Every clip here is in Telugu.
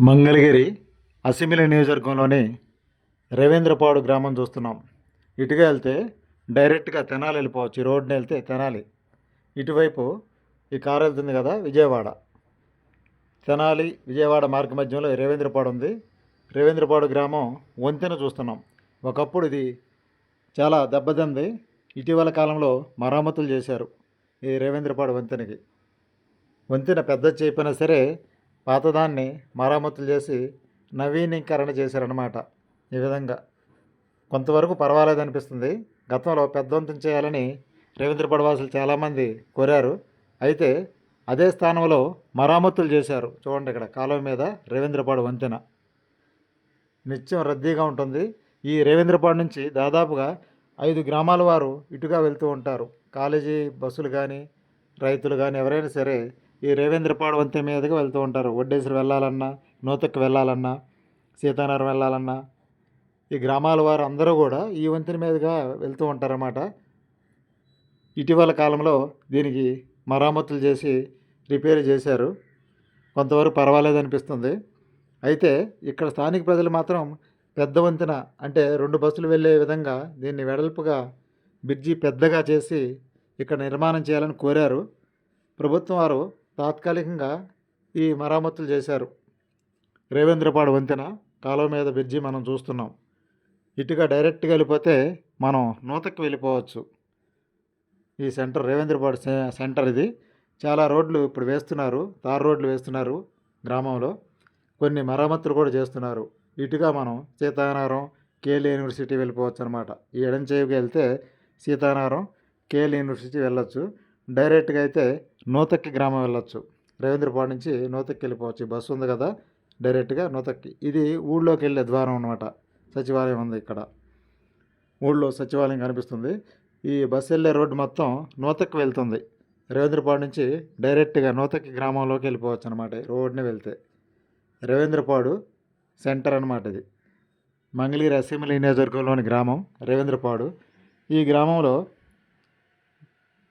మంగళగిరి అసిమిలి నియోజకవర్గంలోని రవీంద్రపాడు గ్రామం చూస్తున్నాం. ఇటుగా వెళ్తే డైరెక్ట్గా తెనాలి వెళ్ళిపోవచ్చు. ఈ రోడ్ని వెళ్తే తెనాలి. ఇటువైపు ఈ కారు వెళ్తుంది కదా విజయవాడ. తెనాలి విజయవాడ మార్గ మధ్యంలో రవీంద్రపాడు ఉంది. రవీంద్రపాడు గ్రామం వంతెన చూస్తున్నాం. ఒకప్పుడు ఇది చాలా దెబ్బతింది. ఇటీవల కాలంలో మరమ్మతులు చేశారు ఈ రవీంద్రపాడు వంతెనకి. వంతెన పెద్ద చేయకపోయినా సరే పాతదాన్ని మరమ్మతులు చేసి నవీనీకరణ చేశారన్నమాట ఈ విధంగా. కొంతవరకు పర్వాలేదు అనిపిస్తుంది గతంలో పెద్దవంతం చేయాలని రవీంద్ర వాసులు చాలామంది కోరారు. అయితే అదే స్థానంలో మరామతులు చేశారు. చూడండి ఇక్కడ కాలువ మీద రవీంద్రపాడు వంతెన. నిత్యం రద్దీగా ఉంటుంది. ఈ రవీంద్రపాడు నుంచి దాదాపుగా ఐదు గ్రామాల వారు ఇటుగా వెళ్తూ ఉంటారు. కాలేజీ బస్సులు కానీ రైతులు కానీ ఎవరైనా సరే ఈ రేవేంద్రపాడు వంతెన మీదకి వెళ్తూ ఉంటారు. వడ్డేశ్వరి వెళ్ళాలన్నా నూతక్కి వెళ్ళాలన్నా సీతానగరం వెళ్ళాలన్నా ఈ గ్రామాల వారు అందరూ కూడా ఈ వంతెన మీదుగా వెళ్తూ ఉంటారన్నమాట. ఇటీవల కాలంలో దీనికి మరామతులు చేసి రిపేర్ చేశారు. కొంతవరకు పర్వాలేదు అనిపిస్తుంది. అయితే ఇక్కడ స్థానిక ప్రజలు మాత్రం పెద్ద వంతెన అంటే రెండు బస్సులు వెళ్ళే విధంగా దీన్ని వెడల్పుగా బ్రిడ్జి పెద్దగా చేసి ఇక్కడ నిర్మాణం చేయాలని కోరారు. ప్రభుత్వం వారు తాత్కాలికంగా ఈ మరామతులు చేశారు. రేవేంద్రపాడు వంతెన కాలువ మీద బ్రిడ్జి మనం చూస్తున్నాం. ఇటుగా డైరెక్ట్గా వెళ్ళిపోతే మనం నూతకి వెళ్ళిపోవచ్చు. ఈ సెంటర్ రేవేంద్రపాడు సె- సెంటర్ ఇది. చాలా రోడ్లు ఇప్పుడు వేస్తున్నారు. తార్ రోడ్లు వేస్తున్నారు గ్రామంలో. కొన్ని మరమ్మతులు కూడా చేస్తున్నారు. ఇటుగా మనం సీతానగరం కేఎల్ యూనివర్సిటీ వెళ్ళిపోవచ్చు అనమాట ఈ ఎడంచేవికి వెళ్తే సీతానగరం కేఎల్ యూనివర్సిటీ వెళ్ళొచ్చు. డైరెక్ట్గా అయితే నూతక్కి గ్రామం వెళ్ళొచ్చు. రవీంద్రపాడు నుంచి నూతక్కి వెళ్ళిపోవచ్చు. బస్సు ఉంది కదా డైరెక్ట్గా నూతక్కి. ఇది ఊళ్ళోకి వెళ్ళే ద్వారం అనమాట సచివాలయం ఉంది ఇక్కడ. ఊళ్ళో సచివాలయం కనిపిస్తుంది. ఈ బస్సు వెళ్ళే రోడ్డు మొత్తం నూతక్కి వెళ్తుంది. రవీంద్రపాడు నుంచి డైరెక్ట్గా నూతక్కి గ్రామంలోకి వెళ్ళిపోవచ్చు అనమాట రోడ్ని వెళ్తే. రవీంద్రపాడు సెంటర్ అనమాట ఇది. మంగళగిరి అసెంబ్లీ నియోజకవర్గంలోని గ్రామం రవీంద్రపాడు. ఈ గ్రామంలో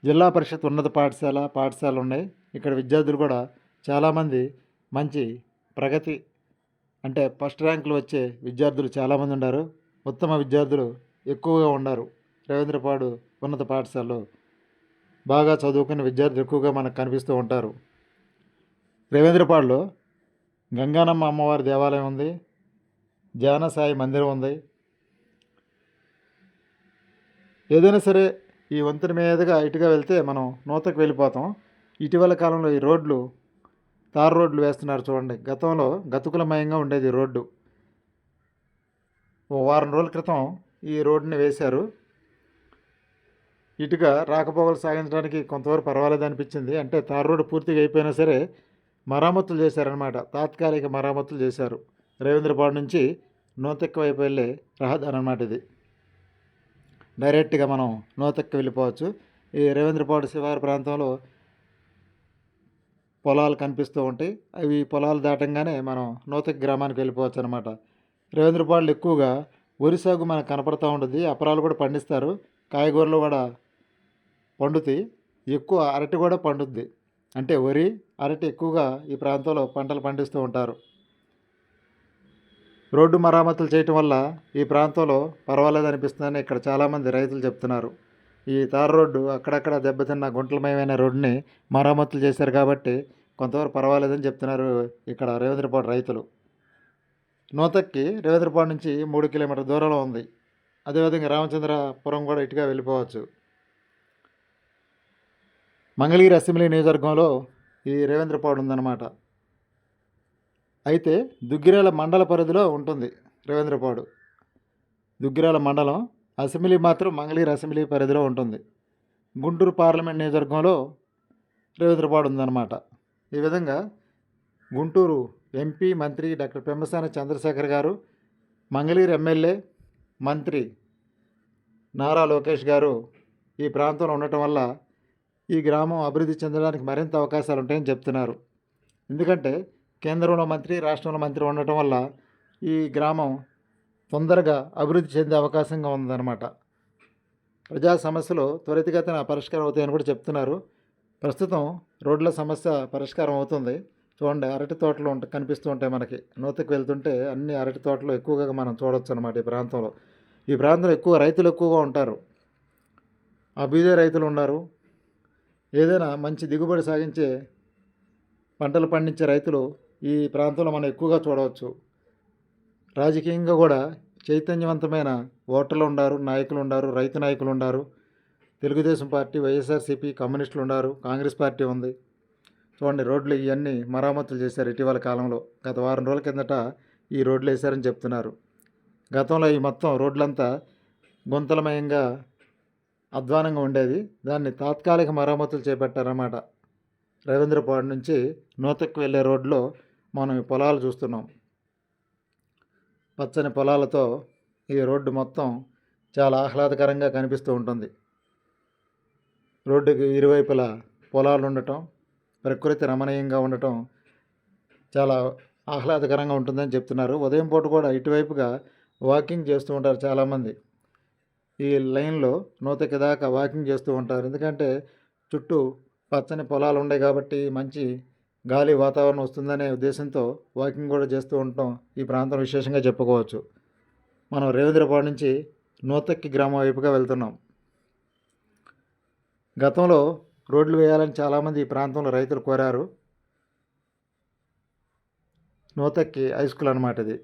జిల్లా పరిషత్ ఉన్నత పాఠశాల పాఠశాలలు ఉన్నాయి ఇక్కడ విద్యార్థులు కూడా చాలామంది మంచి ప్రగతి అంటే ఫస్ట్ ర్యాంకులు వచ్చే విద్యార్థులు చాలామంది ఉన్నారు. ఉత్తమ విద్యార్థులు ఎక్కువగా ఉన్నారు. రవీంద్రపాడు ఉన్నత పాఠశాలలో బాగా చదువుకున్న విద్యార్థులు ఎక్కువగా మనకు కనిపిస్తూ ఉంటారు. రవీంద్రపాడులో గంగానమ్మ అమ్మవారి దేవాలయం ఉంది. జానసాయి మందిరం ఉంది. ఏదైనా సరే ఈ వంతెన మీదుగా ఇటుగా వెళ్తే మనం నూతకు వెళ్ళిపోతాం. ఇటీవల కాలంలో ఈ రోడ్లు తార్ రోడ్లు వేస్తున్నారు చూడండి. గతంలో గతుకులమయంగా ఉండేది ఈ రోడ్డు. ఓ వారం రోజుల క్రితం ఈ రోడ్డుని వేశారు. ఇటుక రాకపోకలు సాగించడానికి కొంతవరకు పర్వాలేదు అనిపించింది. అంటే తార్ రోడ్డు పూర్తిగా అయిపోయినా సరే మరామతులు చేశారనమాట తాత్కాలిక మరామతులు చేశారు. రవీంద్రపాడు నుంచి నూతెక్క వైపు వెళ్ళే రహదారి అనమాట ఇది. డైరెక్ట్గా మనం నూతెక్క వెళ్ళిపోవచ్చు. ఈ రవీంద్రపాడు శివారు ప్రాంతంలో పొలాలు కనిపిస్తూ ఉంటాయి. అవి పొలాలు దాటంగానే మనం నూతక్ గ్రామానికి వెళ్ళిపోవచ్చు అనమాట రేవేంద్రపాడులు ఎక్కువగా వరి సాగు మనకు కనపడుతూ ఉంటుంది. అపరాలు కూడా పండిస్తారు. కాయగూరలు కూడా పండుతాయి. ఎక్కువ అరటి కూడా పండుద్ది. అంటే వరి అరటి ఎక్కువగా ఈ ప్రాంతంలో పంటలు పండిస్తూ ఉంటారు. రోడ్డు మరామతులు చేయటం వల్ల ఈ ప్రాంతంలో పర్వాలేదు అనిపిస్తుందని ఇక్కడ చాలామంది రైతులు చెప్తున్నారు. ఈ తార రోడ్డు అక్కడక్కడ దెబ్బతిన్న గుంటలమయమైన రోడ్డుని మరామతులు చేశారు కాబట్టి కొంతవరకు పర్వాలేదని చెప్తున్నారు ఇక్కడ రేవంద్రపాడు రైతులు. నూతక్కి రేవంద్రపాడు నుంచి మూడు కిలోమీటర్ దూరంలో ఉంది. అదేవిధంగా రామచంద్రపురం కూడా ఇటుగా వెళ్ళిపోవచ్చు. మంగళగిరి అసెంబ్లీ నియోజకవర్గంలో ఈ రేవేంద్రపాడు ఉందన్నమాట. అయితే దుగ్గిరాల మండల పరిధిలో ఉంటుంది రేవేంద్రపాడు. దుగ్గిరాల మండలం అసెంబ్లీ మాత్రం మంగళగిరి అసెంబ్లీ పరిధిలో ఉంటుంది. గుంటూరు పార్లమెంట్ నియోజకవర్గంలో రేవేంద్రపాడు ఉందన్నమాట. ఈ విధంగా గుంటూరు ఎంపీ మంత్రి డాక్టర్ పెమ్మసాని చంద్రశేఖర్ గారు మంగళీర్ ఎమ్మెల్యే మంత్రి నారా లోకేష్ గారు ఈ ప్రాంతంలో ఉండటం వల్ల ఈ గ్రామం అభివృద్ధి చెందడానికి మరింత అవకాశాలు ఉంటాయని చెప్తున్నారు. ఎందుకంటే కేంద్రంలో మంత్రి రాష్ట్రంలో మంత్రి ఉండటం వల్ల ఈ గ్రామం తొందరగా అభివృద్ధి చెందే అవకాశంగా ఉందన్నమాట. ప్రజా సమస్యలు త్వరితగతిన పరిష్కారం అవుతాయని కూడా చెప్తున్నారు. ప్రస్తుతం రోడ్ల సమస్య పరిష్కారం అవుతుంది. చూడండి అరటి తోటలు ఉంట కనిపిస్తూ ఉంటాయి మనకి. నూతకి వెళ్తుంటే అన్ని అరటి తోటలు ఎక్కువగా మనం చూడవచ్చు అనమాట ఈ ప్రాంతంలో. ఈ ప్రాంతంలో ఎక్కువ రైతులు ఎక్కువగా ఉంటారు. అభ్యుదయ రైతులు ఉన్నారు. ఏదైనా మంచి దిగుబడి సాగించే పంటలు పండించే రైతులు ఈ ప్రాంతంలో మనం ఎక్కువగా చూడవచ్చు. రాజకీయంగా కూడా చైతన్యవంతమైన ఓటర్లు ఉండారు నాయకులు ఉన్నారు రైతు నాయకులు ఉన్నారు తెలుగుదేశం పార్టీ వైఎస్ఆర్సీపీ కమ్యూనిస్టులు ఉన్నారు కాంగ్రెస్ పార్టీ ఉంది. చూడండి రోడ్లు ఇవన్నీ మరామతులు చేశారు ఇటీవల కాలంలో. గత వారం రోజుల కిందట ఈ రోడ్లు వేశారని చెప్తున్నారు. గతంలో ఈ మొత్తం రోడ్లంతా గుంతలమయంగా అధ్వానంగా ఉండేది. దాన్ని తాత్కాలిక మరమ్మతులు చేపట్టారన్నమాట. రవీంద్రపాడు నుంచి నూతక్కు వెళ్ళే రోడ్లో మనం ఈ పొలాలు చూస్తున్నాం. పచ్చని పొలాలతో ఈ రోడ్డు మొత్తం చాలా ఆహ్లాదకరంగా కనిపిస్తూ ఉంటుంది. రోడ్డుకి ఇరువైపులా పొలాలు ఉండటం ప్రకృతి రమణీయంగా ఉండటం చాలా ఆహ్లాదకరంగా ఉంటుందని చెప్తున్నారు. ఉదయం పూట కూడా ఇటువైపుగా వాకింగ్ చేస్తూ ఉంటారు చాలామంది. ఈ లైన్లో నూతకి దాకా వాకింగ్ చేస్తూ ఉంటారు. ఎందుకంటే చుట్టూ పచ్చని పొలాలు ఉన్నాయి కాబట్టి మంచి గాలి వాతావరణం వస్తుందనే ఉద్దేశంతో వాకింగ్ కూడా చేస్తూ ఉండటం ఈ ప్రాంతం విశేషంగా చెప్పుకోవచ్చు. మనం రేవేంద్రపాడు నుంచి నూతక్కి గ్రామం వైపుగా వెళ్తున్నాం. గతంలో రోడ్లు వేయాలని చాలామంది ఈ ప్రాంతంలో రైతులు కోరారు. నూతక్కి హై స్కూల్ అనమాట ఇది.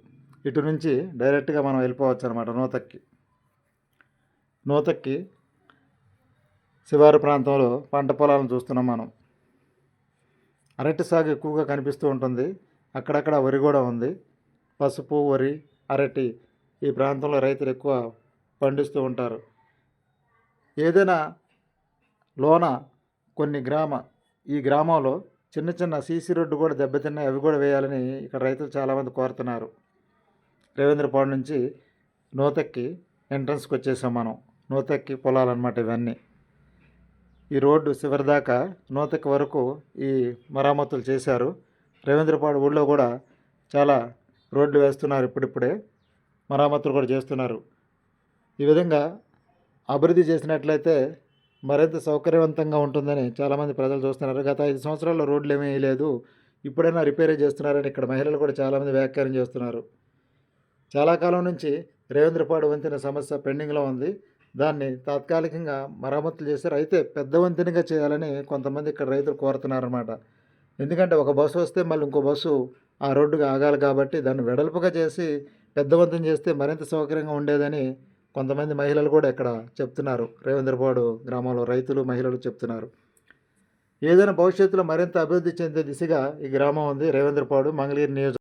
ఇటు నుంచి డైరెక్ట్గా మనం వెళ్ళిపోవచ్చు అనమాట నూతక్కి. నూతక్కి శివారు ప్రాంతంలో పంట పొలాలను చూస్తున్నాం మనం. అరటి సాగు ఎక్కువగా కనిపిస్తూ ఉంటుంది. అక్కడక్కడ వరి కూడా ఉంది. పసుపు వరి అరటి ఈ ప్రాంతంలో రైతులు ఎక్కువ పండిస్తూ ఉంటారు. ఏదైనా లోన కొన్ని గ్రామ ఈ గ్రామంలో చిన్న చిన్న సీసీ రోడ్డు కూడా దెబ్బతిన్నాయి. అవి కూడా వేయాలని ఇక్కడ రైతులు చాలామంది కోరుతున్నారు. రేవేంద్రపాడు నుంచి నూతక్కి ఎంట్రన్స్కి వచ్చేసాం మనం. నూతక్కి పొలాలన్నమాట ఇవన్నీ. ఈ రోడ్డు చివరి దాకా నూతకి వరకు ఈ మరమ్మతులు చేశారు. రవీంద్రపాడు ఊళ్ళో కూడా చాలా రోడ్లు వేస్తున్నారు ఇప్పుడిప్పుడే. మరమ్మతులు కూడా చేస్తున్నారు. ఈ విధంగా అభివృద్ధి చేసినట్లయితే మరింత సౌకర్యవంతంగా ఉంటుందని చాలామంది ప్రజలు చూస్తున్నారు. గత ఐదు సంవత్సరాల్లో రోడ్లు ఏమీ లేదు. ఇప్పుడైనా రిపేర్ చేస్తున్నారని ఇక్కడ మహిళలు కూడా చాలామంది వ్యాఖ్యానం చేస్తున్నారు. చాలా కాలం నుంచి రేవేంద్రపాడు వంతెన సమస్య పెండింగ్లో ఉంది. దాన్ని తాత్కాలికంగా మరమ్మతులు చేశారు అయితే పెద్ద వంతెనగా చేయాలని కొంతమంది ఇక్కడ రైతులు కోరుతున్నారన్నమాట. ఎందుకంటే ఒక బస్సు వస్తే మళ్ళీ ఇంకో బస్సు ఆ రోడ్డుగా ఆగాలి కాబట్టి దాన్ని వెడల్పుగా చేసి పెద్ద వంతెన చేస్తే మరింత సౌకర్యంగా ఉండేదని కొంతమంది మహిళలు కూడా ఇక్కడ చెప్తున్నారు. రేవేంద్రపాడు గ్రామంలో రైతులు మహిళలు చెప్తున్నారు. ఏదైనా భవిష్యత్తులో మరింత అభివృద్ధి చెందే దిశగా ఈ గ్రామం ఉంది. రేవేంద్రపాడు మంగళగిరి నియోజక